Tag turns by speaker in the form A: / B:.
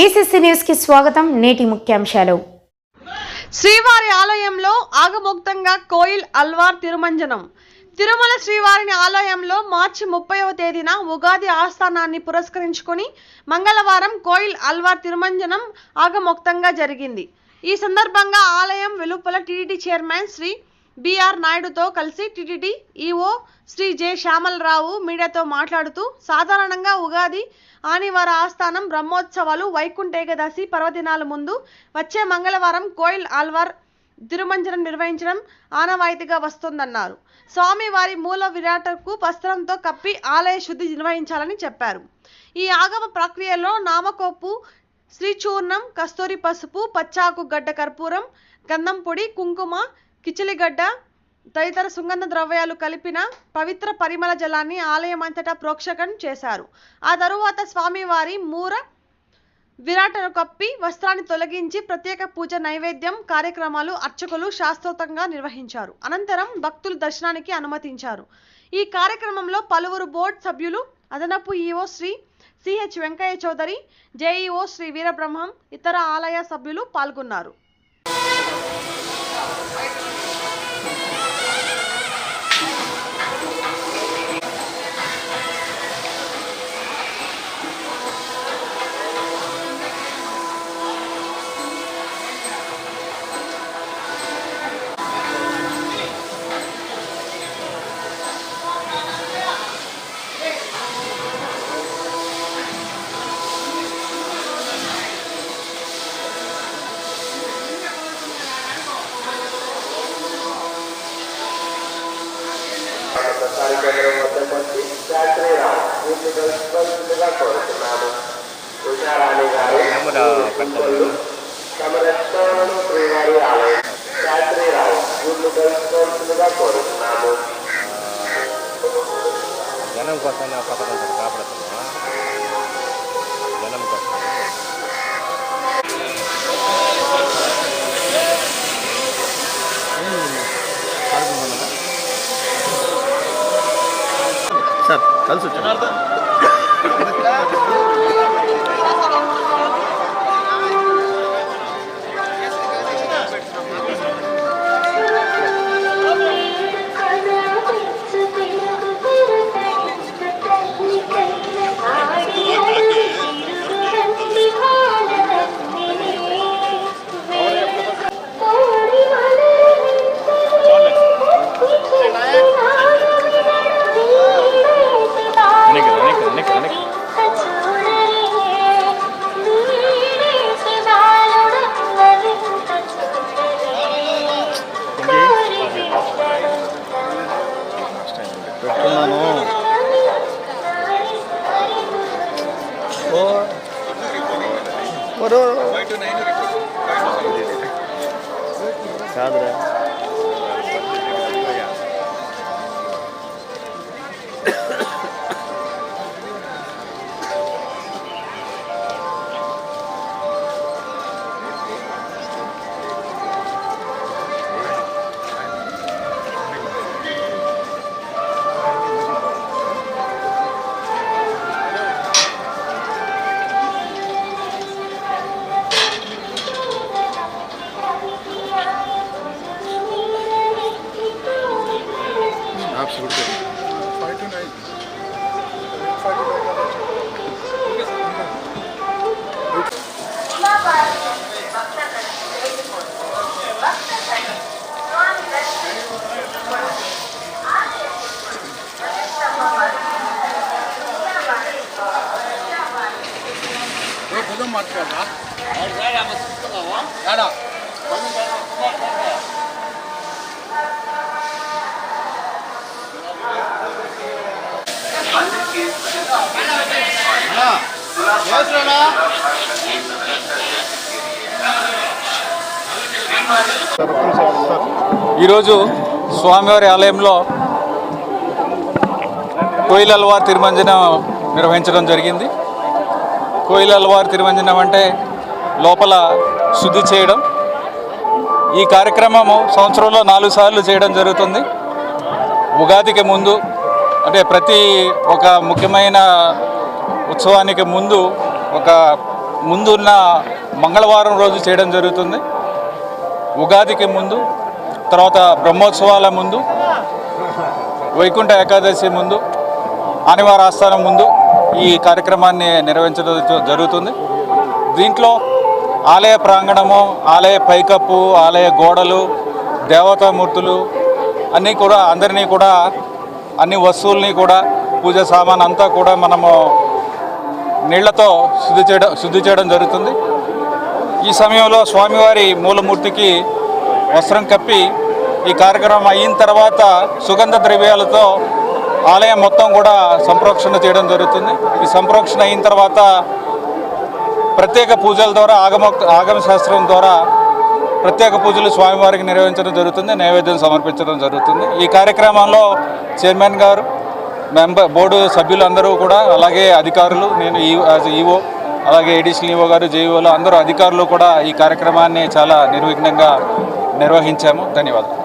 A: BCC న్యూస్కి స్వాగతం నేటి ముఖ్యాంశాలు.
B: శ్రీవారి ఆలయంలో ఆగమోక్తంగా కోయిల్ అల్వార్ తిరుమంజనం. తిరుమల శ్రీవారిని ఆలయంలో మార్చి ముప్పైవ తేదీన ఉగాది ఆస్థానాన్ని పురస్కరించుకొని మంగళవారం కోయిల్ అల్వార్ తిరుమంజనం ఆగమోక్తంగా జరిగింది. ఈ సందర్భంగా ఆలయం వెలుపల టీడీటీ చైర్మన్ శ్రీ బిఆర్ నాయుడుతో కలిసి TTD EO Shri J Shyamala Rao మీడియాతో మాట్లాడుతూ సాధారణంగా ఉగాది ఆనివార ఆస్థానం బ్రహ్మోత్సవాలు వైకుంఠ ఏకాదశి పర్వదినాల ముందు వచ్చే మంగళవారం కోయిల్ ఆల్వార్ తిరుమంజనం నిర్వహించడం ఆనవాయితీగా వస్తుందన్నారు. స్వామివారి మూల విరాటకు వస్త్రంతో కప్పి ఆలయ శుద్ధి నిర్వహించాలని చెప్పారు. ఈ ఆగమ ప్రక్రియలో నామకోపు శ్రీచూర్ణం కస్తూరి పసుపు పచ్చాకు గడ్డ కర్పూరం గంధం పొడి కుంకుమ కిచిలిగడ్డ తదితర సుగంధ ద్రవ్యాలు కలిపిన పవిత్ర పరిమళ జలాన్ని ఆలయం అంతటా ప్రోక్షకం చేశారు. ఆ తరువాత స్వామివారి మూర విరాటను కప్పి వస్త్రాన్ని తొలగించి ప్రత్యేక పూజ నైవేద్యం కార్యక్రమాలు అర్చకులు శాస్త్రోతంగా నిర్వహించారు. అనంతరం భక్తులు దర్శనానికి అనుమతించారు. ఈ కార్యక్రమంలో పలువురు బోర్డు సభ్యులు అదనపు EO Shri CH Venkaiah Chowdary JEO Shri Veerabrahmam ఇతర ఆలయ సభ్యులు పాల్గొన్నారు.
C: కార్యక్రమం వద్దకు వచ్చి శాస్త్రీరావు వీటిని కలుసుకోవాల్సిందిగా కోరుతున్నాము ఉషారాణి గారు గుంటూరు తమ రెస్టారెంట్ శ్రీవారి ఆలయం శాస్త్రీరావు వీటిని కలుసుకోవాల్సిందిగా కోరుతున్నాము
D: జనం కోసం నా పథకం సార్ కాపాడుతున్నా జనం కోసం
E: కలిసి వచ్చాను बरोबर. साधं కాదురా
F: ఈరోజు స్వామివారి ఆలయంలో కోయిల్ అల్వార్ తిరుమంజనం నిర్వహించడం జరిగింది. కోయిల్ అల్వార్ తిరుమంజనం అంటే లోపల శుద్ధి చేయడం. ఈ కార్యక్రమము సంవత్సరంలో నాలుగు సార్లు చేయడం జరుగుతుంది. ఉగాదికి ముందు అంటే ప్రతి ఒక ముఖ్యమైన ఉత్సవానికి ముందు ఒక ముందున్న మంగళవారం రోజు చేయడం జరుగుతుంది. ఉగాదికి ముందు తర్వాత బ్రహ్మోత్సవాల ముందు వైకుంఠ ఏకాదశి ముందు ఆనివార ఆస్థానం ముందు ఈ కార్యక్రమాన్ని నిర్వహించడం జరుగుతుంది. దీంట్లో ఆలయ ప్రాంగణము ఆలయ పైకప్పు ఆలయ గోడలు దేవతామూర్తులు అన్నీ కూడా అందరినీ కూడా అన్ని వస్తువుల్ని కూడా పూజ సామాన్ అంతా కూడా మనము నీళ్ళతో శుద్ధి చేయడం శుద్ధి చేయడం జరుగుతుంది. ఈ సమయంలో స్వామివారి మూలమూర్తికి వస్త్రం కప్పి ఈ కార్యక్రమం అయిన తర్వాత సుగంధ ద్రవ్యాలతో ఆలయం మొత్తం కూడా సంప్రోక్షణ చేయడం జరుగుతుంది. ఈ సంప్రోక్షణ అయిన తర్వాత ప్రత్యేక పూజల ద్వారా ఆగమ ఆగమ శాస్త్రం ద్వారా ప్రత్యేక పూజలు స్వామివారికి నిర్వహించడం జరుగుతుంది నైవేద్యం సమర్పించడం జరుగుతుంది. ఈ కార్యక్రమంలో చైర్మన్ గారు మెంబర్ బోర్డు సభ్యులు అందరూ కూడా అలాగే అధికారులు నేను ఈ యాజ్ ఈఓ అలాగే ఎడిషనల్ ఈవో గారు జేఈఓలు అందరూ అధికారులు కూడా ఈ కార్యక్రమాన్ని చాలా నిర్విఘ్నంగా నిర్వహించాము. ధన్యవాదాలు.